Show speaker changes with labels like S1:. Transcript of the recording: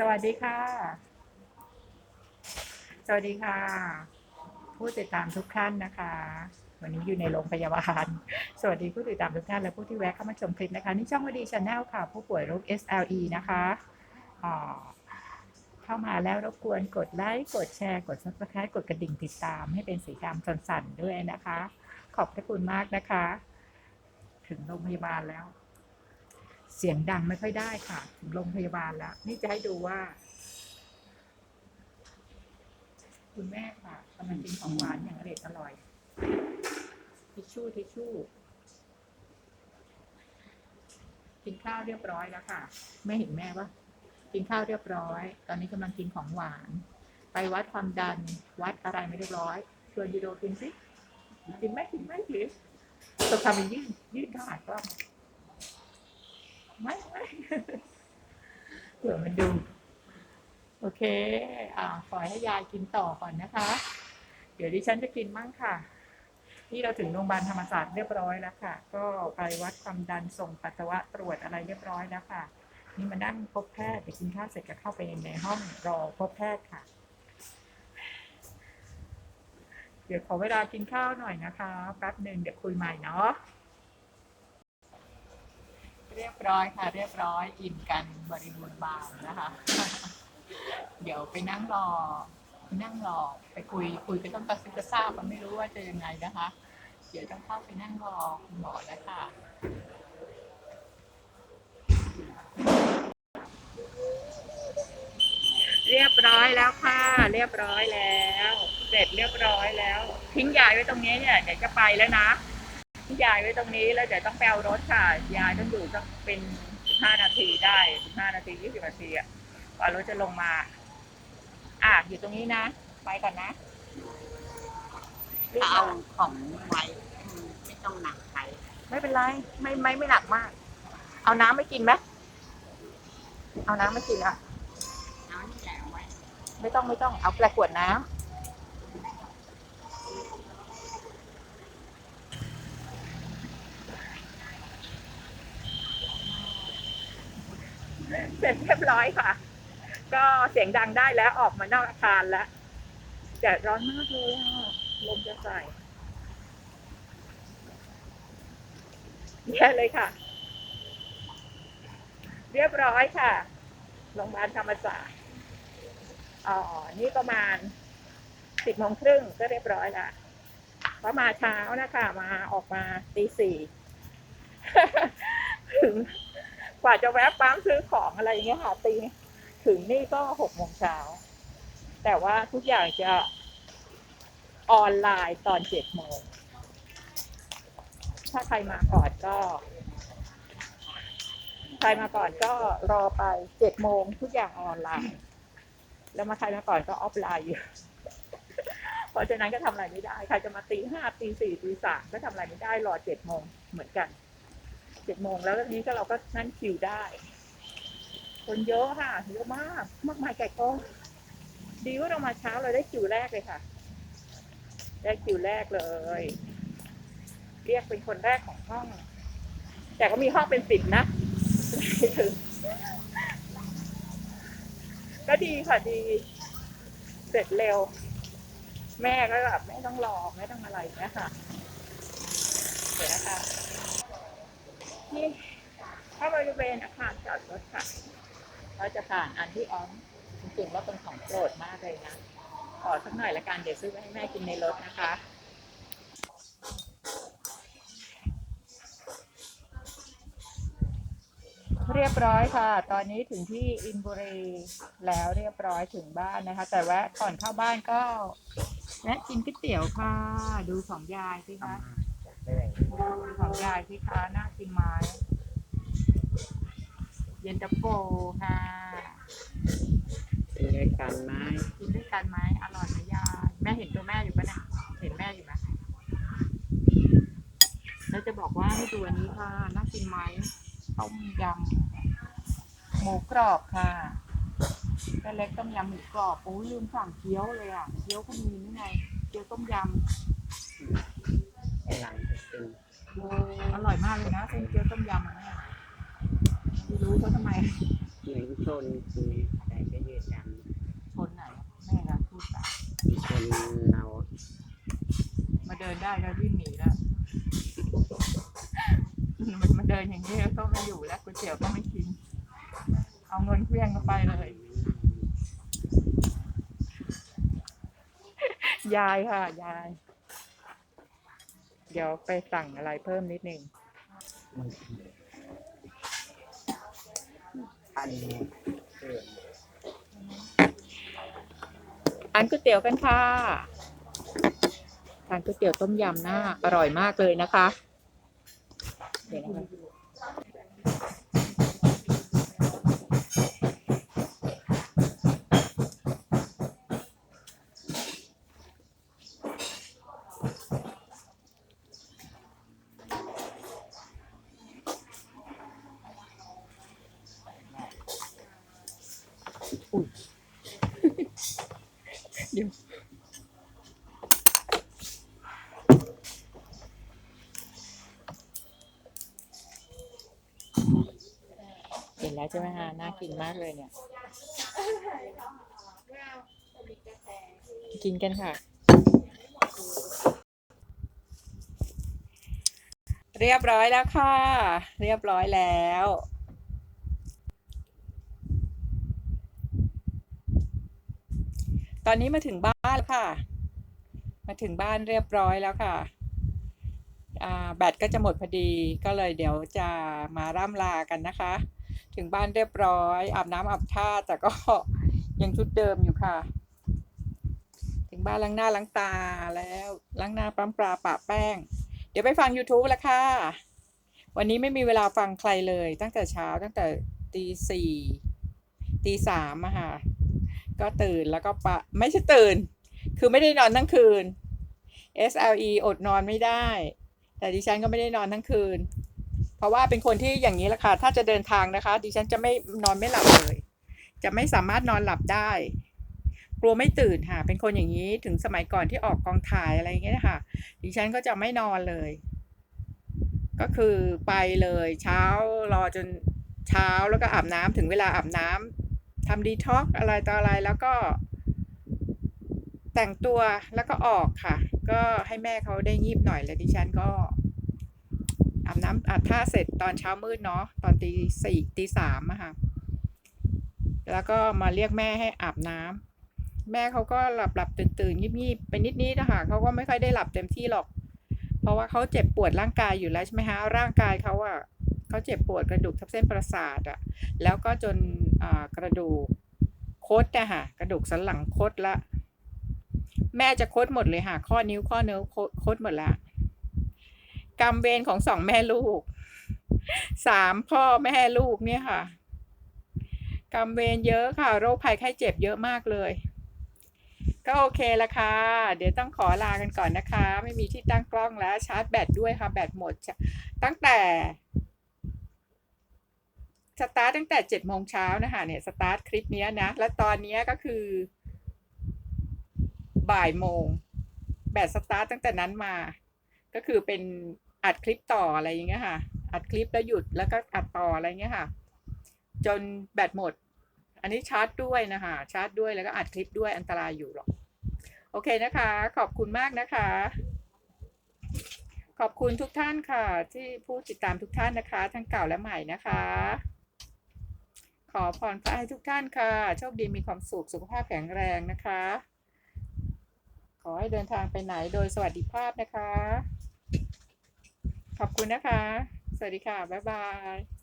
S1: สวัสดีค่ะ สวัสดีค่ะ ผู้ติดตามทุกท่านนะคะ วันนี้อยู่ในโรงพยาบาล สวัสดีผู้ติดตามทุกท่านและผู้ที่แวะเข้ามาชมคลิปนะคะ นี่ช่องวดีชาแนลค่ะ ผู้ป่วยโรค SLE นะคะอ่าเข้ามาแล้วรบกวนกดไลค์กดแชร์กด subscribe กดกระดิ่งติดตามให้เป็นสีดำสั่นๆด้วยนะคะ ขอบพระคุณมากนะคะ ถึงโรงพยาบาลแล้ว เสียงดังไม่ค่อยได้ค่ะถึงโรงพยาบาลแล้ว นี่จะให้ดูว่า คุณแม่ค่ะกำลังกินของหวานอย่างอร่อยอร่อย ทิชชู่ทิชชู่กินข้าวเรียบร้อยแล้วค่ะ ไม่เห็นแม่ปะกินข้าวเรียบร้อย ตอนนี้กำลังกินของหวาน ไปวัดความดัน วัดอะไรไม่เรียบร้อยชวนยูโดกินสิกินไหมกินไหมกินต้องทำเป็นยื่นยื่นขาดกล้อง ไม่ไม่เผื่อมันดู โอเค อ่าปล่อยให้ยายกินต่อก่อนนะคะ เดี๋ยวดิฉันจะกินมั่งค่ะ นี่เราถึงโรงพยาบาลธรรมศาสตร์เรียบร้อยแล้วค่ะ ก็ไปวัดความดันส่งปัสสาวะตรวจอะไรเรียบร้อยแล้วค่ะ นี่มานั่งพบแพทย์เดี๋ยวกินข้าวเสร็จก็เข้าไปในห้องรอพบแพทย์ค่ะ เดี๋ยวขอเวลากินข้าวหน่อยนะคะ แป๊บหนึ่งเดี๋ยวคุยใหม่เนาะ รียบร้อยค่ะ เรียบร้อยอิ่มกันบริบูรณ์บานนะคะ เดี๋ยวไปนั่งรอไปนั่งรอไปคุยคุยไปต้องกระซิบกระซาบมันไม่รู้ว่าจะยังไงนะคะ เดี๋ยวต้องเข้าไปนั่งรอคุณหมอแล้วค่ะเรียบร้อยแล้วค่ะ เรียบร้อยแล้ว เสร็จเรียบร้อยแล้ว ทิ้งยายไว้ตรงนี้เนี่ยเดี๋ยวจะไปแล้วนะ ยายไว้ตรงนี้แล้วเดี๋ยวต้องไปเอารถค่ะ ยายต้องอยู่สักเป็นห้านาทีได้ห้านาทียี่สิบนาทีอะกว่ารถจะลงมา อะอยู่ตรงนี้นะ ไปก่อนนะรีบ
S2: เอา
S1: มา
S2: ของไว้อืมไม่ต้องหนักไป
S1: ไม่เป็นไร ไม่ไม่ไม่หนักมาก เอาน้ำไม่กินไหมเอาน้ำไม่กินอะ
S2: เอานี่แหละเอาไว้
S1: ไม่ต้องไม่ต้องเอาแกระขวดน้ำเส ร้อยค่ะ ก็เสียงดังได้แล้วออกมานอกอาคารแล้วแดดร้อนมากเลยอะลมจะใส่แย่เลยค่ะ เรียบร้อยค่ะโรงพยาบาลธรรมศาสตร์อ๋อ นี่ประมาณสิบโมงครึ่งก็เรียบร้อยละเพราะมาเช้านะคะ มาออกมาตีสี่ถึง ว่าจะแวะปั๊มซื้อของอะไรอย่างเงี้ยค่ะตีถึงนี่ก็หกโมงเช้า แต่ว่าทุกอย่างจะออนไลน์ตอนเจ็ดโมง ถ้าใครมาก่อนก็ ใครมาก่อนก็รอไปเจ็ดโมงทุกอย่างออนไลน์ แล้วมาใครมาก่อนก็ออฟไลน์อยู่เพราะฉะนั้นก็ทำอะไรไม่ได้ ใครจะมาตีห้าตีสี่ตีสามก็ทำอะไรไม่ได้รอเจ็ดโมงเหมือนกัน เจ็ดโมงแล้วทีนี้ก็เราก็นั่นคิวได้ คนเยอะค่ะเยอะมาก มากมายไก่กองดีว่าเรามาเช้าเราได้คิวแรกเลยค่ะ ได้คิวแรกเลย เรียกเป็นคนแรกของห้อง แต่ก็มีห้องเป็นสิบนะถึงก็ดีค่ะดี เสร็จเร็ว แม่ก็แบบไม่ต้องรอไม่ต้องอะไรเนี้ยค่ะเดี๋ยวนะคะ นี่ถ้าบริเวณอาคารจอดรถค่ะเราจะผ่านอันที่อ้อมจริงๆว่าเป็นของโปรดมากเลยนะ ขอสักหน่อยละกันเดี๋ยวซื้อไว้ให้แม่กินในรถนะคะเรียบร้อยค่ะ ตอนนี้ถึงที่อินบุรีแล้วเรียบร้อยถึงบ้านนะคะ แต่แวะก่อนเข้าบ้านก็แวะกินก๋วยเตี๋ยวค่ะ ดูของยายสิคะ ของยายสิคะน่ากินไหมเย็นตาโฟค่ะ
S2: กินด้วยกันไหม
S1: กินด้วยกันไหมอร่อยไหมยายแม่เห็นตัวแม่อยู่ปะเนี่ยเห็นแม่อยู่ไหมแล้วจะบอกว่าให้ดูอันนี้ค่ะน่ากินไหมต้มยำหมูกรอบค่ะแม่เล็กต้มยำหมูกรอบโอ้ยลืมสั่งเกี๊ยวเลยอะเกี๊ยวก็มีนี่ไงเกี๊ยวต้มย
S2: ไอหลังไป
S1: ซื้อร่อยมากเลยนะเส้นเกี๊ยวต้มยำอะแม่ไม่รู้เขาทำไม
S2: เหมือนชนคืออะไรก็ยืดยัน
S1: ชนไหนแม่ละพูดตา
S2: อีกนเรา
S1: มาเดินได้แล้ววิ่งหนีแล้วมันมาเดินอย่างนี้แล้วก็ไม่อยู่แล้วก๋วยเตี๋ยวก็ไม่กิน เอาเงินเพี้ยงเข้าไปเลย ยายค่ะ ยาย ดี๋ยวไปสั่งอะไรเพิ่มนิดนึง
S2: อันนี้
S1: ทานก๋วยเตี๋ยวกันค่ะทานก๋วยเตี๋ยวต้มยำหน้าอร่อยมากเลยนะคะเดี๋ยวนะคะ อุ๊ยเดี๋ยวเห็นแล้วใช่ไหมคะน่ากินมากเลยเนี่ย กินกันค่ะ เรียบร้อยแล้วค่ะ เรียบร้อยแล้ว ตอนนี้มาถึงบ้านแล้วค่ะ มาถึงบ้านเรียบร้อยแล้วค่ะ แบตก็จะหมดพอดีก็เลยเดี๋ยวจะมาร่ำลากันนะคะ ถึงบ้านเรียบร้อย อาบน้ำอาบท่าแต่ก็ยังชุดเดิมอยู่ค่ะ ถึงบ้านล้างหน้าล้างตาแล้วล้างหน้าปั๊มปลาปะแป้ง เดี๋ยวไปฟัง YouTube แล้วค่ะ วันนี้ไม่มีเวลาฟังใครเลย ตั้งแต่เช้าตั้งแต่ตีสี่ตีสามอะค่ะ ก็ตื่นแล้วก็ปะไม่ใช่ตื่น คือไม่ได้นอนทั้งคืน SLE อดนอนไม่ได้ แต่ดิฉันก็ไม่ได้นอนทั้งคืน เพราะว่าเป็นคนที่อย่างนี้แหละค่ะ ถ้าจะเดินทางนะคะ ดิฉันจะไม่นอนไม่หลับเลย จะไม่สามารถนอนหลับได้ กลัวไม่ตื่นค่ะ เป็นคนอย่างนี้ถึงสมัยก่อนที่ออกกองถ่ายอะไรอย่างเงี้ยค่ะ ดิฉันก็จะไม่นอนเลย ก็คือไปเลย เช้ารอจนเช้าแล้วก็อาบน้ำถึงเวลาอาบน้ำ ทำดีท็อกอะไรต่ออะไรแล้วก็ แต่งตัวแล้วก็ออกค่ะ ก็ให้แม่เขาได้งีบหน่อยแล้วดิฉันก็อาบน้ำอาบท่าเสร็จตอนเช้ามืดเนาะตอนตีสี่ตีสามอะค่ะ แล้วก็มาเรียกแม่ให้อาบน้ำแม่เขาก็หลับหลับตื่นตื่นๆงีบไปนิดนิดนะคะเขาก็ไม่ค่อยได้หลับเต็มที่หรอก เพราะว่าเขาเจ็บปวดร่างกายอยู่แล้วใช่ไหมคะร่างกายเขาอะเขาเจ็บปวดกระดูกทับเส้นประสาทอะแล้วก็จน กระดูกคดอะค่ะกระดูกสันหลังคดละ แม่จะคดหมดเลยค่ะ ข้อนิ้วข้อเนื้อคดหมดละกรรมเวรของสองแม่ลูกสามพ่อแม่ลูกเนี่ยค่ะกรรมเวรเยอะค่ะ โรคภัยไข้เจ็บเยอะมากเลย ก็โอเคละค่ะ เดี๋ยวต้องขอลากันก่อนนะคะ ไม่มีที่ตั้งกล้องแล้วชาร์จแบตด้วยค่ะ แบตหมดตั้งแต่ สตาร์ทตั้งแต่เจ็ดโมงเช้านะคะเนี่ยสตาร์ทคลิปนี้นะ แล้วตอนนี้ก็คือ บ่ายโมงแบตสตาร์ทตั้งแต่นั้นมา ก็คือเป็นอัดคลิปต่ออะไรอย่างเงี้ยค่ะ อัดคลิปแล้วหยุดแล้วก็อัดต่ออะไรเงี้ยค่ะ จนแบตหมด อันนี้ชาร์จด้วยนะคะ ชาร์จด้วยแล้วก็อัดคลิปด้วยอันตรายอยู่หรอก โอเคนะคะ ขอบคุณมากนะคะ ขอบคุณทุกท่านค่ะ ที่ผู้ติดตามทุกท่านนะคะ ทั้งเก่าและใหม่นะคะ อพรพระให้ทุกท่านค่ะ โชคดีมีความสุข สุขภาพแข็งแรงนะคะ ขอให้เดินทางไปไหนโดยสวัสดิภาพนะคะ ขอบคุณนะคะ สวัสดีค่ะ บ๊ายบาย